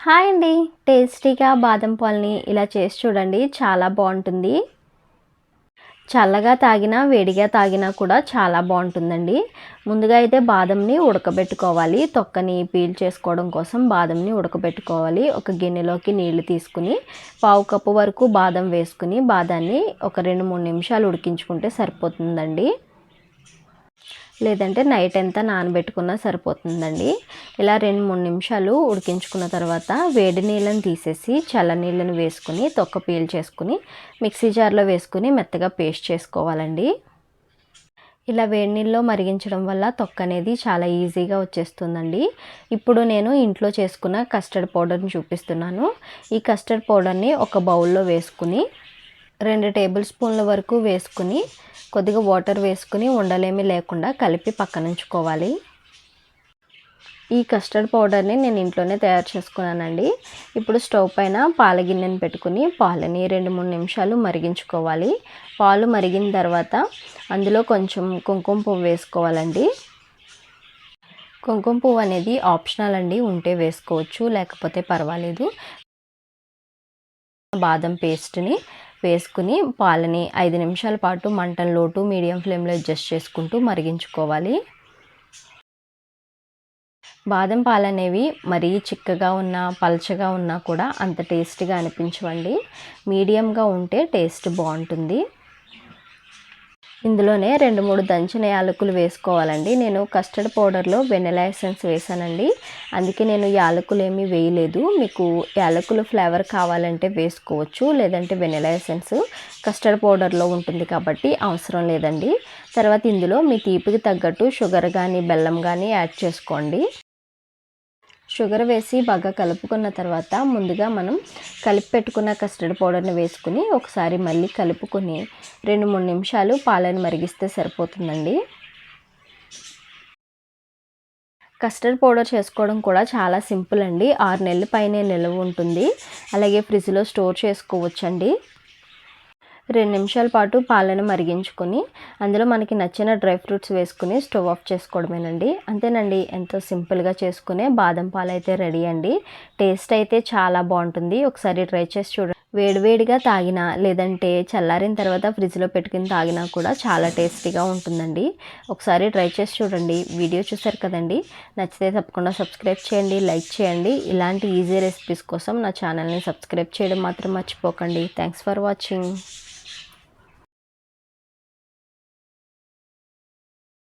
Hi అండి. టేస్టీగా బాదం పాలని ఇలా చేసి చూడండి. చాలా బాగుంటుంది. చల్లగా తాగినా వేడిగా తాగినా కూడా చాలా బాగుంటుందండి. ముందుగా అయితే బాదంని ఉడకబెట్టుకోవాలి. తొక్కని పీల్ చేసుకోవడం కోసం బాదంని ఉడకబెట్టుకోవాలి. ఒక గిన్నెలోకి నీళ్ళు తీసుకుని పావు కప్పు వరకు బాదం వేసుకుని బాదాన్ని ఒక రెండు మూడు నిమిషాలు ఉడికించుకుంటే సరిపోతుందండి. లేదంటే నైట్ ఎంత నానబెట్టుకున్నా సరిపోతుందండి. ఇలా రెండు మూడు నిమిషాలు ఉడికించుకున్న తర్వాత వేడి నీళ్ళని తీసేసి చల్ల నీళ్ళని వేసుకుని తొక్క పీల్ చేసుకుని మిక్సీ జార్లో వేసుకుని మెత్తగా పేస్ట్ చేసుకోవాలండి. ఇలా వేడి నీళ్ళలో మరిగించడం వల్ల తొక్క అనేది చాలా ఈజీగా వచ్చేస్తుందండి. ఇప్పుడు నేను ఇంట్లో చేసుకున్న కస్టర్డ్ పౌడర్ని చూపిస్తున్నాను. ఈ కస్టర్డ్ పౌడర్ని ఒక బౌల్లో వేసుకుని రెండు టేబుల్ స్పూన్ల వరకు వేసుకుని కొద్దిగా వాటర్ వేసుకుని ఉండలేమి లేకుండా కలిపి పక్కనుంచుకోవాలి. ఈ కస్టర్డ్ పౌడర్ని నేను ఇంట్లోనే తయారు చేసుకున్నానండి. ఇప్పుడు స్టవ్ పైన పాల గిన్నెని పెట్టుకుని పాలని రెండు మూడు నిమిషాలు మరిగించుకోవాలి. పాలు మరిగిన తర్వాత అందులో కొంచెం కుంకుమ పువ్వు వేసుకోవాలండి. కుంకుమ పువ్వు అనేది ఆప్షనల్ అండి ఉంటే వేసుకోవచ్చు లేకపోతే పర్వాలేదు. బాదం పేస్ట్ని వేసుకుని పాలని ఐదు నిమిషాల పాటు మంటను లోటు మీడియం ఫ్లేమ్లో అడ్జస్ట్ చేసుకుంటూ మరిగించుకోవాలి. బాదం పాలు అనేవి మరీ చిక్కగా ఉన్నా పలచగా ఉన్నా కూడా అంత టేస్ట్గా అనిపించవండి. మీడియంగా ఉంటే టేస్ట్ బాగుంటుంది. ఇందులోనే రెండు మూడు దంచిన యాలకులు వేసుకోవాలండి. నేను కస్టర్డ్ పౌడర్లో వెనిలా ఎసెన్స్ వేసానండి. అందుకే నేను యాలకులు ఏమీ వేయలేదు. మీకు యాలకులు ఫ్లేవర్ కావాలంటే వేసుకోవచ్చు లేదంటే వెనిలా ఎసెన్స్ కస్టర్డ్ పౌడర్లో ఉంటుంది కాబట్టి అవసరం లేదండి. తర్వాత ఇందులో మీ తీపికి తగ్గట్టు షుగర్ కానీ బెల్లం కానీ యాడ్ చేసుకోండి. షుగర్ వేసి బాగా కలుపుకున్న తర్వాత ముందుగా మనం కలిపి పెట్టుకున్న కస్టర్డ్ పౌడర్ని వేసుకుని ఒకసారి మళ్ళీ కలుపుకొని రెండు మూడు నిమిషాలు పాలను మరిగిస్తే సరిపోతుందండి. కస్టర్డ్ పౌడర్ చేసుకోవడం కూడా చాలా సింపుల్ అండి. ఆరు నెలల పైనే నిల్వ ఉంటుంది. అలాగే ఫ్రిడ్జ్లో స్టోర్ చేసుకోవచ్చండి. రెండు నిమిషాల పాటు పాలను మరిగించుకొని అందులో మనకి నచ్చిన డ్రై ఫ్రూట్స్ వేసుకుని స్టవ్ ఆఫ్ చేసుకోవడమేనండి. అంతేనండి ఎంతో సింపుల్గా చేసుకునే బాదం పాలు అయితే రెడీ అండి. టేస్ట్ అయితే చాలా బాగుంటుంది. ఒకసారి ట్రై చేసి చూడండి. వేడివేడిగా తాగినా లేదంటే చల్లారిన తర్వాత ఫ్రిడ్జ్లో పెట్టుకుని తాగినా కూడా చాలా టేస్టీగా ఉంటుందండి. ఒకసారి ట్రై చేసి చూడండి. వీడియో చూసారు కదండి. నచ్చితే తప్పకుండా సబ్స్క్రైబ్ చేయండి లైక్ చేయండి. ఇలాంటి ఈజీ రెసిపీస్ కోసం నా ఛానల్ని సబ్స్క్రైబ్ చేయడం మాత్రం మర్చిపోకండి. Thanks for watching.